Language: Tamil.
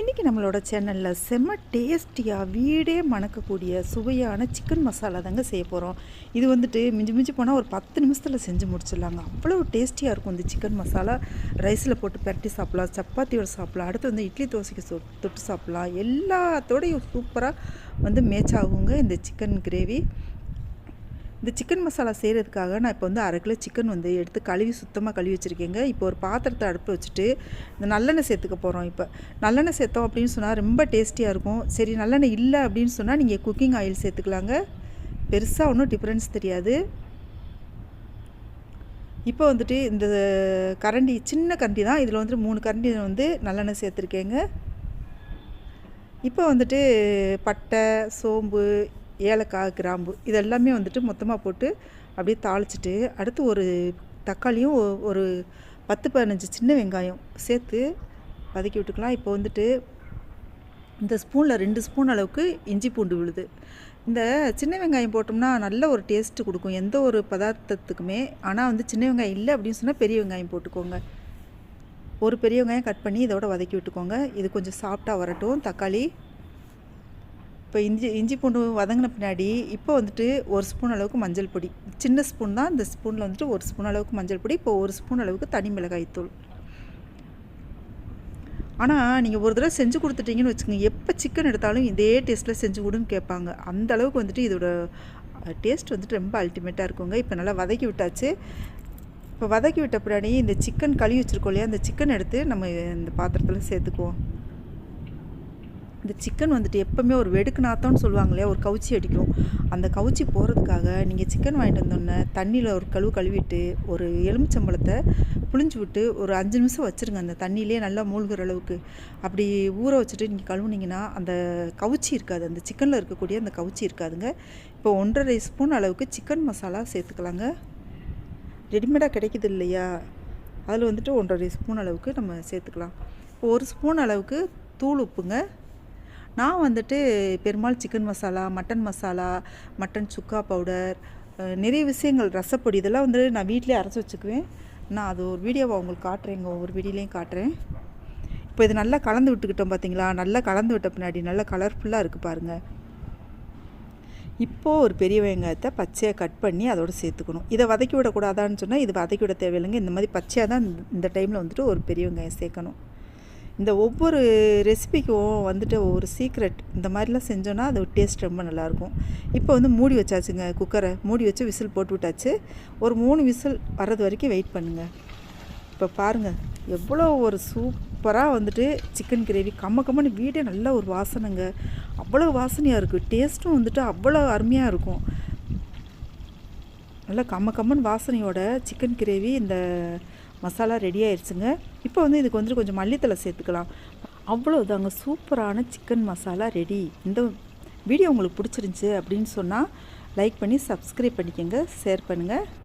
இன்றைக்கி நம்மளோட சேனலில் செம்ம டேஸ்டியாக வீடே மணக்கக்கூடிய சுவையான சிக்கன் மசாலா தாங்க செய்ய போகிறோம் இது வந்துட்டு மிஞ்சி மிஞ்சி போனால் ஒரு பத்து நிமிஷத்தில் செஞ்சு முடிச்சிடலாங்க. அவ்வளோ டேஸ்டியாக இருக்கும் இந்த சிக்கன் மசாலா ரைஸில் போட்டு பரட்டி சாப்பிட்லாம் சப்பாத்தியோட சாப்பிட்லாம் அடுத்து வந்து இட்லி தோசைக்கு சொ தொட்டு சாப்பிட்லாம். எல்லாத்தோடையும் சூப்பராக வந்து மேட்ச் ஆகுங்க இந்த சிக்கன் கிரேவி இந்த சிக்கன் மசாலா செய்கிறதுக்காக நான் இப்போ வந்து அரை கிலோ சிக்கன் வந்து எடுத்து கழுவி சுத்தமாக கழுவி வச்சுருக்கேங்க. இப்போ ஒரு பாத்திரத்தை அடுப்பு வச்சுட்டு இந்த நல்லெண்ணெய் சேர்த்துக்க போகிறோம் இப்போ. நல்லெண்ணெய் சேர்த்தோம் அப்படின்னு சொன்னால் ரொம்ப டேஸ்டியாக இருக்கும். சரி நல்லெண்ணெய் இல்லை அப்படின்னு சொன்னால் நீங்கள் குக்கிங் ஆயில் சேர்த்துக்கலாங்க. பெருசாக ஒன்றும் டிஃப்ரென்ஸ் தெரியாது. இப்போ வந்துட்டு இந்த கரண்டி சின்ன கரண்டி தான். இதில் வந்துட்டு மூணு கரண்டி வந்து நல்லெண்ணெய் சேர்த்துருக்கேங்க. இப்போ வந்துட்டு பட்டை சோம்பு ஏலக்காய் கிராம்பு இதெல்லாமே வந்துட்டு மொத்தமாக போட்டு அப்படியே தாளிச்சிட்டு அடுத்து ஒரு தக்காளியும் ஒரு பத்து பதினஞ்சு சின்ன வெங்காயம் சேர்த்து வதக்கி விட்டுக்கலாம். இப்போ வந்துட்டு இந்த ஸ்பூனில் ரெண்டு ஸ்பூன் அளவுக்கு இஞ்சி பூண்டு விழுது. இந்த சின்ன வெங்காயம் போட்டோம்னா நல்ல ஒரு டேஸ்ட்டு கொடுக்கும். எந்த ஒரு பதார்த்தத்துக்குமே. ஆனால் வந்து சின்ன வெங்காயம் இல்லை அப்படின்னு சொன்னால் பெரிய வெங்காயம் போட்டுக்கோங்க. ஒரு பெரிய வெங்காயம் கட் பண்ணி இதோட வதக்கி விட்டுக்கோங்க. இது கொஞ்சம் சாஃப்டாக வரட்டும். தக்காளி இப்போ இஞ்சி இஞ்சி பூண்டு வதங்கின பின்னாடி இப்போ வந்துட்டு ஒரு ஸ்பூன் அளவுக்கு மஞ்சள் பொடி. சின்ன ஸ்பூன் தான் இந்த ஸ்பூனில் வந்துட்டு ஒரு ஸ்பூன் அளவுக்கு மஞ்சள் பொடி இப்போ ஒரு ஸ்பூன் அளவுக்கு தனி மிளகாய் தூள். ஆனால் நீங்கள் ஒரு தடவை செஞ்சு கொடுத்துட்டீங்கன்னு வச்சுக்கோங்க. எப்போ சிக்கன் எடுத்தாலும் இதே டேஸ்ட்டில் செஞ்சு கொடுன்னு கேட்பாங்க. அந்த அளவுக்கு வந்துட்டு இதோட டேஸ்ட் வந்துட்டு ரொம்ப அல்டிமேட்டாக இருக்குங்க. இப்போ நல்லா வதக்கி விட்டாச்சு. இப்போ வதக்கி விட்ட பின்னாடி இந்த சிக்கன் கழுவி வச்சுருக்கோம் இல்லையா அந்த சிக்கன் எடுத்து நம்ம இந்த பாத்திரத்தில் சேர்த்துக்குவோம். இந்த சிக்கன் வந்துட்டு எப்போவுமே ஒரு வெடுக்கு நாத்தம்னு சொல்லுவாங்க இல்லையா ஒரு கவுச்சி அடிக்கும். அந்த கவுச்சி போகிறதுக்காக நீங்கள் சிக்கன் வாங்கிட்டு வந்தோடனே தண்ணியில் ஒரு கழுவு கழுவிட்டு ஒரு எலுமிச்சம்பழத்தை புளிஞ்சு விட்டு ஒரு அஞ்சு நிமிஷம் வச்சுருங்க. அந்த தண்ணியிலே நல்லா மூழ்கிற அளவுக்கு. அப்படி ஊற வச்சுட்டு நீங்கள் கழுவுனீங்கன்னா அந்த கவுச்சி இருக்காது. அந்த சிக்கனில் இருக்கக்கூடிய அந்த கவுச்சி இருக்காதுங்க. இப்போ ஒன்றரை ஸ்பூன் அளவுக்கு சிக்கன் மசாலா சேர்த்துக்கலாங்க. ரெடிமேடாக கிடைக்குது இல்லையா? அதில் வந்துட்டு ஒன்றரை ஸ்பூன் அளவுக்கு நம்ம சேர்த்துக்கலாம். இப்போ ஒரு ஸ்பூன் அளவுக்கு தூள் உப்புங்க. நான் வந்துட்டு Perumal chicken masala mutton masala mutton chukka powder நிறைய விஷயங்கள் ரசப்பொடி இதெல்லாம் வந்து நான் வீட்டிலே அரைச்சி வச்சுக்குவேன். நான் அது ஒரு வீடியோவை உங்களுக்கு காட்டுறேங்க ஒவ்வொரு வீடியோலையும் காட்டுறேன். இப்போ இது நல்லா கலந்து விட்டுக்கிட்டோம் பார்த்தீங்களா? நல்லா கலந்து விட்ட பின்னாடி நல்லா கலர்ஃபுல்லாக இருக்குது பாருங்கள் இப்போது ஒரு பெரிய வெங்காயத்தை பச்சையாக கட் பண்ணி அதோடு சேர்த்துக்கணும். இதை வதக்கி விடக்கூடாதான்னு சொன்னால் இது வதக்கி விட தேவையில்லைங்க. இந்த மாதிரி பச்சையாக தான் இந்த- இந்த டைமில் வந்துட்டு ஒரு பெரிய வெங்காயம் சேர்க்கணும். இந்த ஒவ்வொரு ரெசிபிக்கும் வந்துட்டு ஒரு சீக்ரெட் இந்த மாதிரிலாம் செஞ்சோன்னா அது டேஸ்ட் ரொம்ப நல்லாயிருக்கும். இப்போ வந்து மூடி வச்சாச்சுங்க குக்கரை மூடி வச்சு விசில் போட்டு விட்டாச்சு. ஒரு மூணு விசில் வர்றது வரைக்கும் வெயிட் பண்ணுங்கள் இப்போ பாருங்கள் எவ்வளோ ஒரு சூப்பராக வந்துட்டு சிக்கன் கிரேவி கம்ம கம்மன்னு வீடே நல்ல ஒரு வாசனைங்க. அவ்வளோ வாசனையாக இருக்குது டேஸ்ட்டும் வந்துட்டு அவ்வளோ அருமையாக இருக்கும். நல்லா கம்ம கம்மன் வாசனையோட சிக்கன் கிரேவி இந்த மசாலா ரெடி ஆயிடுச்சுங்க இப்போ வந்து இதுக்கு வந்துட்டு கொஞ்சம் மல்லித்தலை சேர்த்துக்கலாம். அவ்வளோதாங்க சூப்பரான சிக்கன் மசாலா ரெடி இந்த வீடியோ உங்களுக்கு பிடிச்சிருந்துச்சி அப்படின்னு சொன்னால் லைக் பண்ணி சப்ஸ்கிரைப் பண்ணிக்கோங்க ஷேர் பண்ணுங்கள்